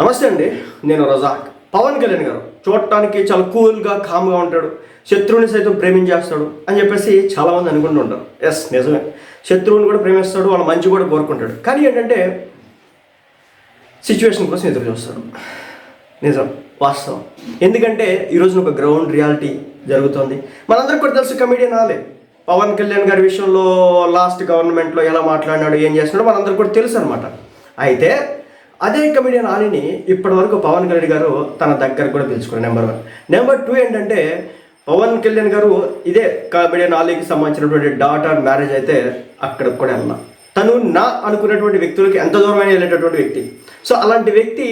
నమస్తే అండి నేను రజాక్. పవన్ కళ్యాణ్ గారు చూడటానికి చాలా కూల్గా కామ్గా ఉంటాడు. శత్రువుని సైతం ప్రేమించేస్తాడు అని చెప్పేసి చాలామంది అనుకుంటూ ఉంటారు. ఎస్ నిజమే. శత్రువుని కూడా ప్రేమిస్తాడు వాళ్ళ మంచి కూడా కోరుకుంటాడు. కానీ ఏంటంటే సిచ్యువేషన్ కోసం ఎదురు చూస్తాడు. నిజం వాస్తవం. ఎందుకంటే ఈరోజు ఒక గ్రౌండ్ రియాలిటీ జరుగుతోంది. మనందరికీ కూడా తెలుసు కమిడియన్ ఆలే. పవన్ కళ్యాణ్ గారి విషయంలో లాస్ట్ గవర్నమెంట్లో ఎలా మాట్లాడినాడు ఏం చేస్తున్నాడు మనందరికీ కూడా తెలుసు అనమాట అయితే అదే కమిడియన్ ఆలీని ఇప్పటివరకు పవన్ కళ్యాణ్ గారు తన దగ్గర కూడా పిలుచుకున్నారు నెంబర్ వన్ నెంబర్ టూ ఏంటంటే పవన్ కళ్యాణ్ గారు ఇదే కమిడియన్ ఆలీకి సంబంధించినటువంటి డాటర్ మ్యారేజ్ అయితే అక్కడికి కూడా వెళ్ళిన. తను నా అనుకున్నటువంటి వ్యక్తులకి ఎంత దూరమైన వెళ్ళేటటువంటి వ్యక్తి. సో అలాంటి వ్యక్తి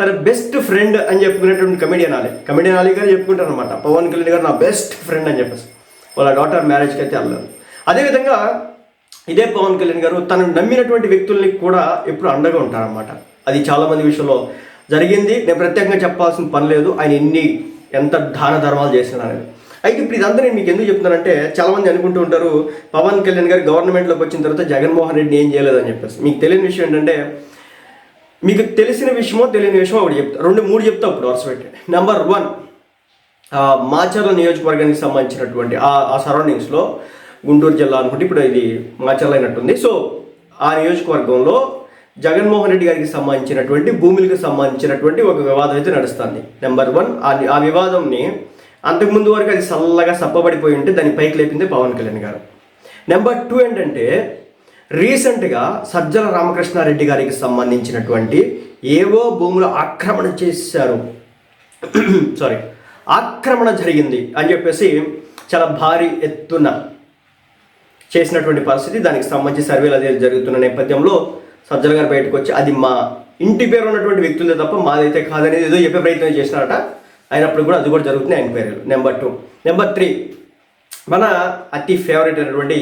తన బెస్ట్ ఫ్రెండ్ అని చెప్పుకునేటువంటి కమెడియన్ ఆలీ. కమెడియన్ ఆలీ గారు చెప్పుకుంటారు అనమాట పవన్ కళ్యాణ్ గారు నా బెస్ట్ ఫ్రెండ్ అని చెప్పేసి. వాళ్ళ డాటర్ మ్యారేజ్కి అయితే వెళ్ళారు అదేవిధంగా ఇదే పవన్ కళ్యాణ్ గారు తను నమ్మినటువంటి వ్యక్తుల్ని కూడా ఎప్పుడు అండగా ఉంటారనమాట అది చాలామంది విషయంలో జరిగింది. నేను ప్రత్యేకంగా చెప్పాల్సిన పని లేదు. ఆయన ఎన్ని ఎంత దాన ధర్మాలు చేసినాడు అనేది. అయితే ఇప్పుడు ఇదంతా నేను మీకు ఎందుకు చెప్తున్నానంటే చాలామంది అనుకుంటూ ఉంటారు పవన్ కళ్యాణ్ గారు గవర్నమెంట్లోకి వచ్చిన తర్వాత జగన్మోహన్ రెడ్డి ఏం చేయలేదని చెప్పేసి. మీకు తెలియని విషయం ఏంటంటే మీకు తెలిసిన విషయమో తెలియని విషయమో ఒకటి చెప్తా. రెండు మూడు చెప్తా ఇప్పుడు వరుస పెట్టి. నెంబర్ వన్ మాచర్ల నియోజకవర్గానికి సంబంధించినటువంటి ఆ ఆ సరౌండింగ్స్లో గుంటూరు జిల్లా అనుకుంటే ఇప్పుడు ఇది మాచర్ల అయినట్టుంది. సో ఆ నియోజకవర్గంలో జగన్మోహన్ రెడ్డి గారికి సంబంధించినటువంటి భూములకు సంబంధించినటువంటి ఒక వివాదం అయితే నడుస్తుంది. నెంబర్ వన్ ఆ ఆ వివాదంని అంతకుముందు వరకు అది చల్లగా సప్పబడిపోయి ఉంటే దాన్ని పైకి లేపింది పవన్ కళ్యాణ్ గారు. నెంబర్ టూ ఏంటంటే రీసెంట్గా సజ్జల రామకృష్ణారెడ్డి గారికి సంబంధించినటువంటి ఏవో భూములు ఆక్రమణ చేశారు. సారీ ఆక్రమణ జరిగింది అని చెప్పేసి చాలా భారీ ఎత్తున చేసినటువంటి పరిస్థితి. దానికి సంబంధించి సర్వేలు అదే జరుగుతున్న నేపథ్యంలో సజ్జల గారు బయటకు వచ్చి అది మా ఇంటి పేరు ఉన్నటువంటి వ్యక్తులే తప్ప మాదైతే కాదనేది ఏదో చెప్పే ప్రయత్నం చేసినారట. అయినప్పుడు కూడా అది కూడా జరుగుతుంది ఆయన పేరు నెంబర్ టూ నెంబర్ త్రీ మన అతి ఫేవరెట్ అయినటువంటి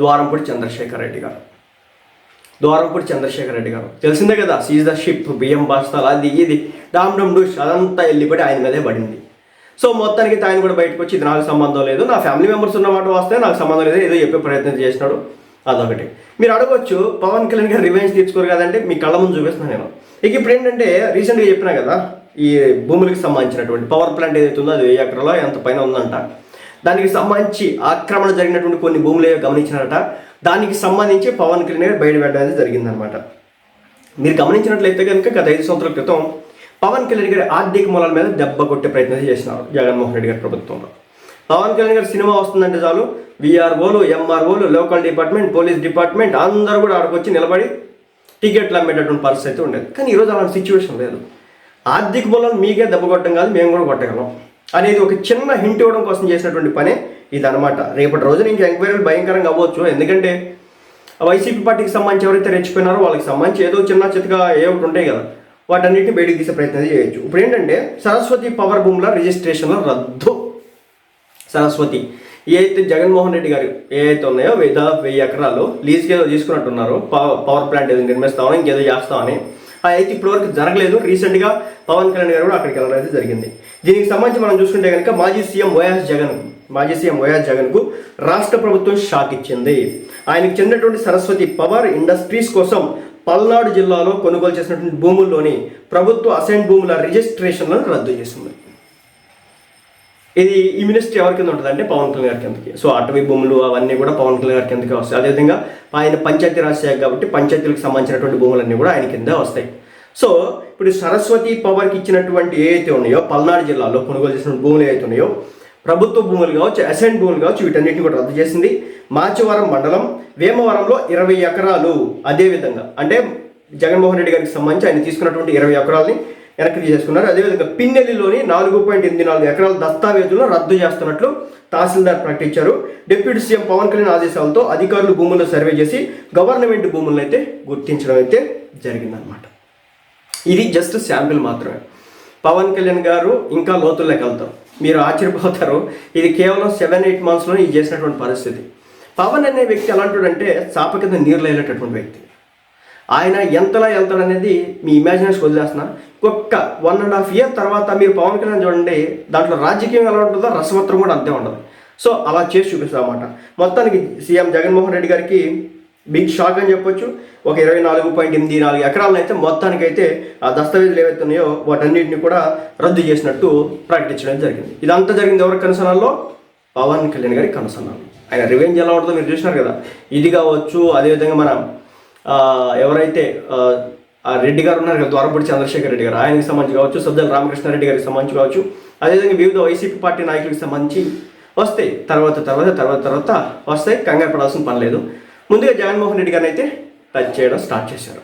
ద్వారంపూడి చంద్రశేఖర్ రెడ్డి గారు. ద్వారంపూడి చంద్రశేఖర్ రెడ్డి గారు. తెలిసిందే కదా సీజ్ ద షిప్ బియ్యం బస్తాలు అది ఇది. డామ్ డమ్ డూష్ అదంతా వెళ్ళిపడి ఆయన మీదే పడింది. సో మొత్తానికి ఆయన కూడా బయటకు వచ్చి ఇది నాకు సంబంధం లేదు. నా ఫ్యామిలీ మెంబర్స్ ఉన్నమాట వస్తే నాకు సంబంధం లేదు ఏదో చెప్పే ప్రయత్నం చేసినాడు. అదొకటి. మీరు అడగవచ్చు పవన్ కళ్యాణ్ గారు రివెంజ్ తీర్చుకోరు కదంటే మీ కళ్ళ ముందు చూపిస్తున్నాను నేను. ఇక ఇప్పుడు ఏంటంటే రీసెంట్గా చెప్పినా కదా ఈ భూములకు సంబంధించినటువంటి పవర్ ప్లాంట్ ఏదైతే ఉందో అది వెయ్యి ఎకరాలో ఎంత పైన ఉందంట. దానికి సంబంధించి ఆక్రమణ జరిగినటువంటి కొన్ని భూములు ఏవో గమనించినారట. దానికి సంబంధించి పవన్ కళ్యాణ్ గారు బయట పెట్టడం జరిగిందనమాట. మీరు గమనించినట్లయితే కనుక గత ఐదు సంవత్సరాల క్రితం పవన్ కళ్యాణ్ గారి ఆర్థిక మూలాల మీద దెబ్బ కొట్టే ప్రయత్నం చేసినారు జగన్మోహన్ రెడ్డి గారి ప్రభుత్వంలో. పవన్ కళ్యాణ్ గారి సినిమా వస్తుందంటే చాలు. విఆర్ఓలు ఎంఆర్ఓలు లోకల్ డిపార్ట్మెంట్ పోలీస్ డిపార్ట్మెంట్ అందరూ కూడా ఆడికి వచ్చి నిలబడి టికెట్లు అమ్మేటటువంటి పరిస్థితి అయితే ఉండేది. కానీ ఈరోజు అలాంటి సిచ్యువేషన్ లేదు. ఆర్థిక బలం మీకే దెబ్బ కొట్టడం కాదు మేము కూడా కొట్టగలం. అనేది ఒక చిన్న హింట్ ఇవ్వడం కోసం చేసినటువంటి పనే ఇది రేపటి రోజున ఇంకా ఎంక్వైరీలు భయంకరంగా అవ్వచ్చు. ఎందుకంటే వైసీపీ పార్టీకి సంబంధించి ఎవరైతే రెచ్చిపోయినారో వాళ్ళకి సంబంధించి ఏదో చిన్న చితగా ఏ ఒకటి ఉంటాయి కదా వాటన్నిటిని బయటికి తీసే ప్రయత్నం చేయొచ్చు. ఇప్పుడు ఏంటంటే సరస్వతి పవర్ భూముల రిజిస్ట్రేషన్లో రద్దు. సరస్వతి. ఏ అయితే జగన్మోహన్ రెడ్డి గారు ఏ అయితే ఉన్నాయో వెయ్యి వెయ్యి ఎకరాలు లీజ్కి ఏదో తీసుకున్నట్టున్నారు. పవర్ పవర్ ప్లాంట్ ఏదో నిర్మిస్తామని ఇంకేదో చేస్తామని. అయితే ఇప్పటివరకు జరగలేదు. రీసెంట్గా పవన్ కళ్యాణ్ గారు కూడా అక్కడికి వెళ్ళడం అయితే జరిగింది. దీనికి సంబంధించి మనం చూసుకుంటే కనుక మాజీ సీఎం వైఎస్ జగన్ మాజీ సీఎం వైఎస్ జగన్కు రాష్ట్ర ప్రభుత్వం షాక్ ఇచ్చింది. ఆయనకు చెందినటువంటి సరస్వతి పవర్ ఇండస్ట్రీస్ కోసం పల్నాడు జిల్లాలో కొనుగోలు చేసినటువంటి భూముల్లోని ప్రభుత్వ అసైన్ భూముల రిజిస్ట్రేషన్లను రద్దు చేసింది. ఇది ఈ మినిస్ట్రీ ఎవరి కింద ఉంటుంది అంటే పవన్ కళ్యాణ్ గారి కిందకి. సో అటవీ భూములు అవన్నీ కూడా పవన్ కళ్యాణ్ గారి కిందకి వస్తాయి. అదేవిధంగా ఆయన పంచాయతీ రాజ్ శాఖ కాబట్టి పంచాయతీలకు సంబంధించినటువంటి భూములన్నీ కూడా ఆయన కింద వస్తాయి. సో ఇప్పుడు సరస్వతి పవర్కి ఇచ్చినటువంటి ఏవైతే ఉన్నాయో పల్నాడు జిల్లాలో కొనుగోలు చేసిన భూములు ఏవైతే ఉన్నాయో ప్రభుత్వ భూములు కావచ్చు అసెంట్ భూములు కావచ్చు వీటన్నిటిని కూడా రద్దు చేసింది మాచివరం మండలం వేమవరంలో ఇరవై ఎకరాలు. అదేవిధంగా అంటే జగన్మోహన్ రెడ్డి గారికి సంబంధించి ఆయన తీసుకున్నటువంటి ఇరవై ఎకరాలని వెనక్కి తీసేసుకున్నారు అదేవిధంగా పిన్నెల్లిలోని నాలుగు పాయింట్ ఎనిమిది నాలుగు ఎకరాల దస్తావేజులను రద్దు చేస్తున్నట్లు తహసీల్దార్ ప్రకటించారు. డిప్యూటీ సీఎం పవన్ కళ్యాణ్ ఆదేశాలతో అధికారులు భూములను సర్వే చేసి గవర్నమెంట్ భూములను అయితే గుర్తించడం అయితే జరిగిందనమాట ఇది జస్ట్ శాంపిల్ మాత్రమే. పవన్ కళ్యాణ్ గారు ఇంకా లోతుల్లోకి వెళ్తారు. మీరు ఆశ్చర్యపోతారు. ఇది కేవలం సెవెన్ ఎయిట్ మంత్స్లో ఇది చేసినటువంటి పరిస్థితి. పవన్ అనే వ్యక్తి ఎలాంటివాడంటే చాప కింద నీరు వెళ్ళేటటువంటి వ్యక్తి. ఆయన ఎంతలా వెళ్తాడనేది మీ ఇమాజినేషన్ వదిలేస్తున్నా. ఒక్క వన్ అండ్ హాఫ్ ఇయర్ తర్వాత మీరు పవన్ కళ్యాణ్ చూడండి దాంట్లో రాజకీయం ఎలా ఉంటుందో రసవత్రం కూడా అంతే ఉండదు సో అలా చేసి చూపిస్తాం అనమాట మొత్తానికి సీఎం జగన్మోహన్ రెడ్డి గారికి బిగ్ షాక్ అని చెప్పొచ్చు. ఒక ఇరవై నాలుగు పాయింట్ ఎనిమిది నాలుగు ఎకరాలను అయితే మొత్తానికైతే ఆ దస్తావేజులు ఏవైతే ఉన్నాయో వాటన్నిటిని కూడా రద్దు చేసినట్టు ప్రకటించడం జరిగింది. ఇదంతా జరిగింది ఎవరి కనుసనాల్లో పవన్ కళ్యాణ్ గారి కనుసనాలు ఆయన రివెంజ్ ఎలా ఉంటుందో మీరు చూసినారు కదా. ఇది కావచ్చు అదేవిధంగా మన ఎవరైతే ఆ, రెడ్డి గారు ఉన్నారు కదా ద్వారపూడి చంద్రశేఖర్ రెడ్డి గారు ఆయనకి సంబంధించి కావచ్చు సజ్జల రామకృష్ణారెడ్డి గారికి సంబంధించి కావచ్చు అదేవిధంగా వివిధ వైసీపీ పార్టీ నాయకులకు సంబంధించి వస్తాయి తర్వాత తర్వాత తర్వాత తర్వాత వస్తాయి కంగారు పడాల్సిన పని లేదు. ముందుగా జగన్మోహన్ రెడ్డి గారిని అయితే టచ్ చేయడం స్టార్ట్ చేశారు.